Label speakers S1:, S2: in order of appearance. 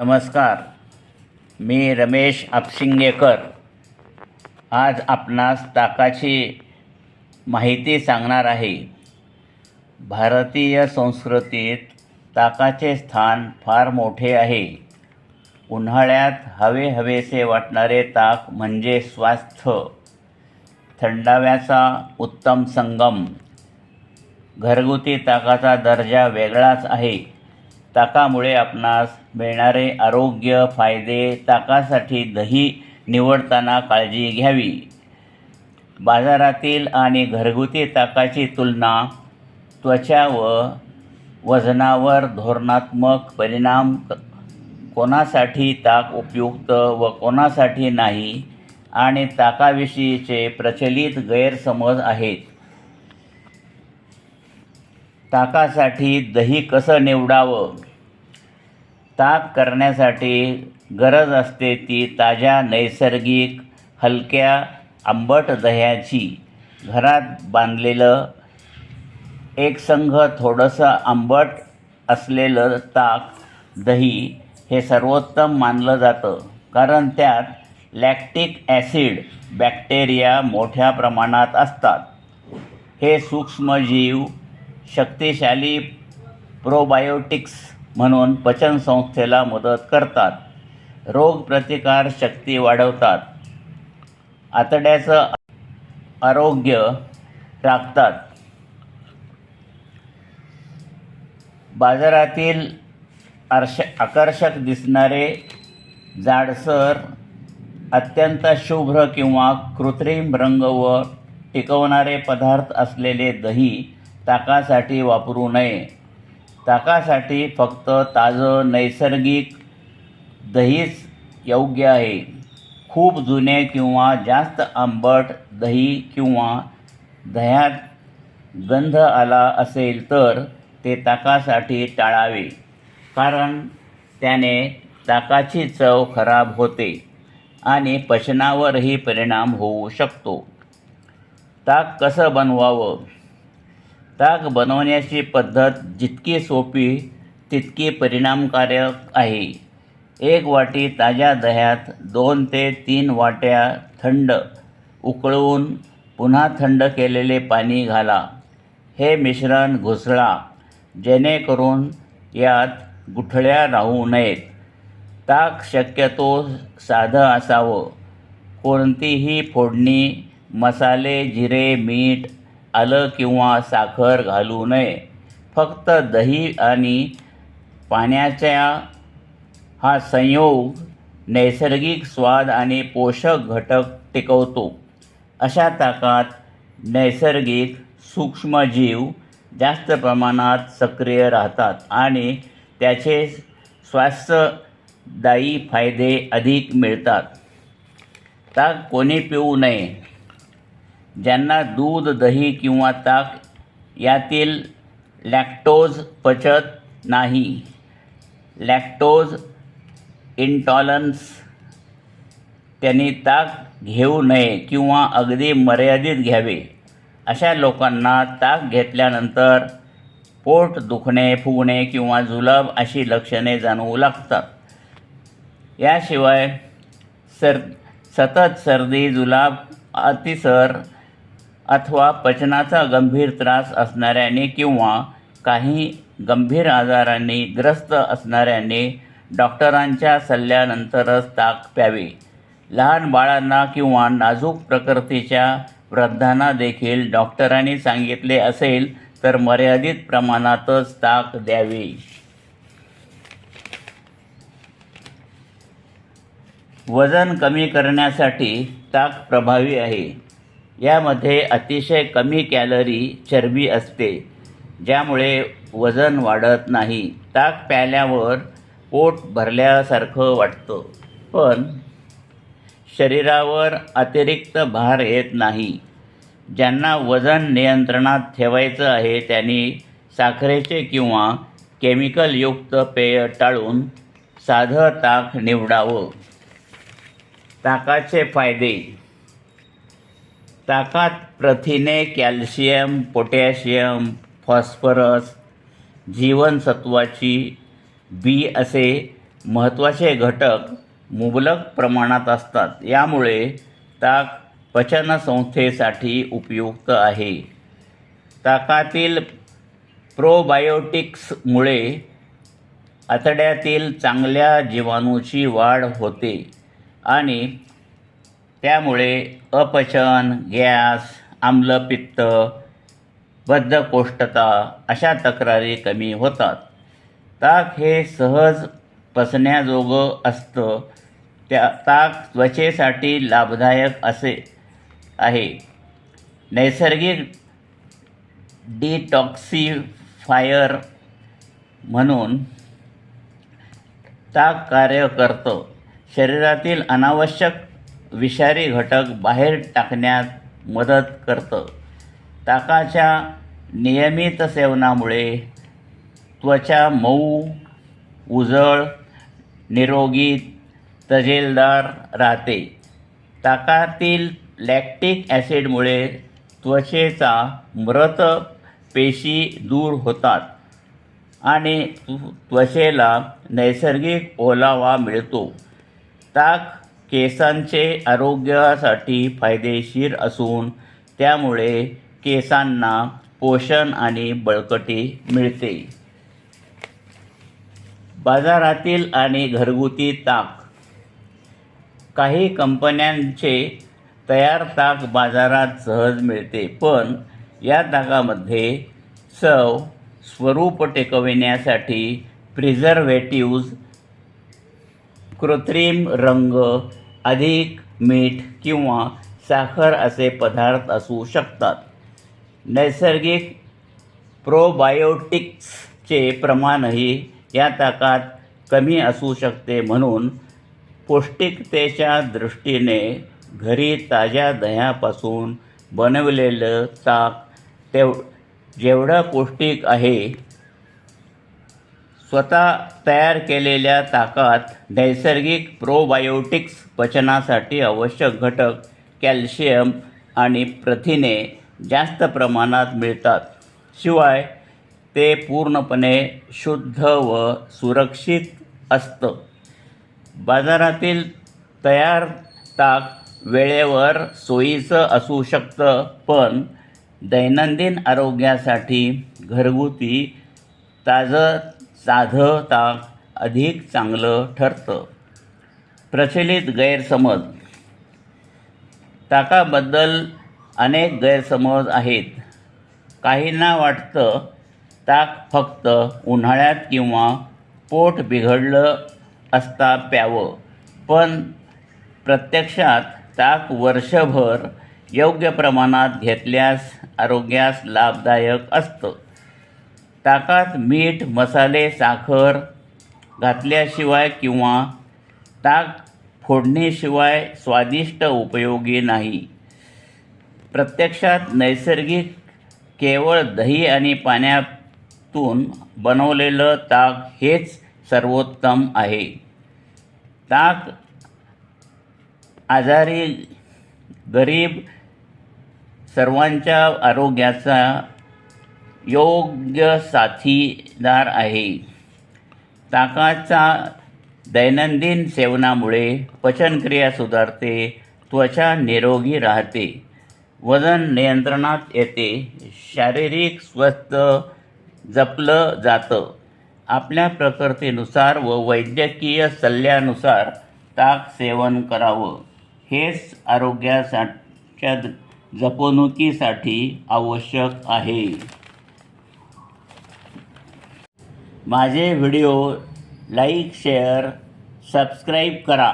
S1: नमस्कार. मी रमेश आपशिंगेकर. आज आपणास ताकाची माहिती सांगणार आहे. भारतीय संस्कृतीत ताकाचे स्थान फार मोठे आहे. उन्हाळ्यात हवे हवेसे वाटणारे ताक म्हणजे स्वास्थ्य. थंडाव्याचा उत्तम संगम. घरगुती ताकाचा दर्जा वेगळाच आहे. ताकामुळे आपणास मिळणारे आरोग्य फायदे ताकासाठी दही निवडताना काळजी घ्यावी. बाजारातील आणि घरगुती ताकाची तुलना त्वचा व वजनावर धोरणात्मक परिणाम कोणासाठी ताक उपयुक्त व कोणासाठी नाही आणि ताकाविषयीचे प्रचलित गैरसमज आहेत. ताकासाठी दही कसं निवडावं? ताक करण्यासाठी गरज असते ती ताज्या नैसर्गिक हलक्या आंबट दह्याची. घरात बांधलेलं एक संघ थोडंसं आंबट असलेलं ताक दही हे सर्वोत्तम मानलं जातं. कारण त्यात लॅक्टिक ॲसिड बॅक्टेरिया मोठ्या प्रमाणात असतात. हे सूक्ष्मजीव शक्तिशाली प्रोबायोटिक्स म्हणून पचनसंस्थेला मदत करतात. रोगप्रतिकार शक्ती वाढवतात. आतड्याचं आरोग्य राखतात. बाजारातील आर्श आकर्षक दिसणारे जाडसर अत्यंत शुभ्र किंवा कृत्रिम रंग व टिकवणारे पदार्थ असलेले दही ताकासाठी वापरू नये. ताकासाठी फक्त ताजं नैसर्गिक दहीच योग्य आहे. खूप जुने किंवा जास्त आंबट दही किंवा दह्यात गंध आला असेल तर ते ताकासाठी टाळावे. कारण त्याने ताकाची चव खराब होते आणि पचनावरही परिणाम होऊ शकतो. ताक कसं बनवावं? ताक बनवण्याची पद्धत जितकी सोपी तितकी परिणामकारक आहे. एक वाटी ताज्या दह्यात दोन ते तीन वाट्या थंड उकळवून पुन्हा थंड केलेले पाणी घाला. हे मिश्रण घुसळा जेणेकरून यात गुठळ्या राहू नयेत. ताक शक्यतो साधं असावं. कोणतीही फोडणी मसाले जिरे मीठ आलं किंवा साखर घालू नये. फक्त दही आणि पाण्याच्या हा संयोग नैसर्गिक स्वाद आणि पोषक घटक टिकवतो. अशा ताकात नैसर्गिक सूक्ष्मजीव जास्त प्रमाणात सक्रिय राहतात आणि त्याचे स्वास्थ्यदायी फायदे अधिक मिळतात. ताक कोणी पिऊ नये. ज्यांना दूध दही किंवा ताक यातील लॅक्टोज पचत नाही. लॅक्टोज इंटॉलन्स त्यांनी ताक घेऊ नये किंवा अगदी मर्यादित घ्यावे. अशा लोकांना ताक घेतल्यानंतर पोट दुखणे फुगणे किंवा जुलाब अशी लक्षणे जाणवू लागतात. याशिवाय सर सतत सर्दी जुलाब अतिसर अथवा पचनाचा गंभीर त्रास असणाऱ्याने किंवा काही गंभीर आजारांनी ग्रस्त असणाऱ्याने डॉक्टरांच्या सल्ल्यानंतरच ताक प्यावे. लहान बाळांना किंवा नाजूक प्रकृतीच्या वृद्धांना देखील डॉक्टरांनी सांगितले असेल तर मर्यादित प्रमाणातच ताक द्यावे. वजन कमी करण्यासाठी ताक प्रभावी आहे. यामध्ये अतिशय कमी कॅलरी चरबी असते ज्यामुळे वजन वाढत नाही. ताक प्यायल्यावर पोट भरल्यासारखं वाटतं. पण शरीरावर अतिरिक्त भार येत नाही. ज्यांना वजन नियंत्रणात ठेवायचं आहे त्यांनी साखरेचे किंवा केमिकलयुक्त पेय टाळून साधं ताक निवडावं. ताकाचे फायदे ताकात प्रथिने कॅल्शियम पोटॅशियम फॉस्फरस जीवनसत्वाची बी असे महत्त्वाचे घटक मुबलक प्रमाणात असतात. यामुळे ताक पचनसंस्थेसाठी उपयुक्त आहे. ताकातील प्रोबायोटिक्समुळे आतड्यातील चांगल्या जीवाणूची वाढ होते आणि त्यामुळे अपचन गॅस आम्लपित्त बद्धकोष्ठता अशा तक्रारी कमी होतात. ताक हे सहज पचण्याजोगं असतं. त्या ताक त्वचेसाठी लाभदायक असे आहे. नैसर्गिक डिटॉक्सिफायर म्हणून ताक कार्य करतं. शरीरातील अनावश्यक विषारी घटक बाहेर टाकण्यात मदत करतं. ताकाच्या नियमित सेवनामुळे त्वचा मऊ उजळ निरोगी तजेलदार राहते. ताकातील लॅक्टिक ॲसिडमुळे त्वचेचा मृत पेशी दूर होतात आणि त्वचेला नैसर्गिक ओलावा मिळतो. ताक केसांचे आरोग्यासाठी फायदेशीर असून त्यामुळे केसांना पोषण आणि बळकटी मिळते. बाजारातील आणि घरगुती ताक. काही कंपन्यांचे तयार ताक बाजारात सहज मिळते पण या ताकामध्ये चव स्वरूप टेकविण्यासाठी प्रिझर्वेटिव्ज कृत्रिम रंग अधिक मीठ किंवा साखर असे पदार्थ असू शकतात. नैसर्गिक प्रोबायोटिक्सचे प्रमाणही या ताकात कमी असू शकते म्हणून पौष्टिकतेच्या दृष्टीने घरी ताज्या दह्यापासून बनवलेलं ताक तेव जेवढं पौष्टिक आहे स्वतः तयार केलेल्या ताकात नैसर्गिक प्रोबायोटिक्स पचनासाठी आवश्यक घटक कॅल्शियम आणि प्रथिने जास्त प्रमाणात मिळतात. शिवाय ते पूर्णपणे शुद्ध व सुरक्षित असतं. बाजारातील तयार ताक वेळेवर सोयीचं असू शकतं पण दैनंदिन आरोग्यासाठी घरगुती ताजं साधं ताक अधिक चांगलं ठरतं. प्रचलित गैरसमज. ताकाबद्दल अनेक गैरसमज आहेत. काहींना वाटतं ताक फक्त उन्हाळ्यात किंवा पोट बिघडलं असता प्यावं पण प्रत्यक्षात ताक वर्षभर योग्य प्रमाणात घेतल्यास आरोग्यास लाभदायक असतं. ताकात मीठ मसाले साखर घातल्याशिवाय किंवा ताक फोडणीशिवाय स्वादिष्ट उपयोगी नाही. प्रत्यक्षात नैसर्गिक केवळ दही आणि पाण्यातून बनवलेलं ताक हेच सर्वोत्तम आहे. ताक आजारी गरीब सर्वांच्या आरोग्याचा योग्य साथीदार आहे. ताकाचा दैनंदिन सेवनामुळे पचनक्रिया सुधारते त्वचा निरोगी राहते वजन नियंत्रणात येते शारीरिक स्वस्थ जपलं जातं. आपल्या प्रकृतीनुसार व वैद्यकीय सल्ल्यानुसार ताक सेवन करावं. हेच आरोग्याच्या जपणुकीसाठी आवश्यक आहे. माझे व्हिडिओ लाईक शेअर सबस्क्राईब करा.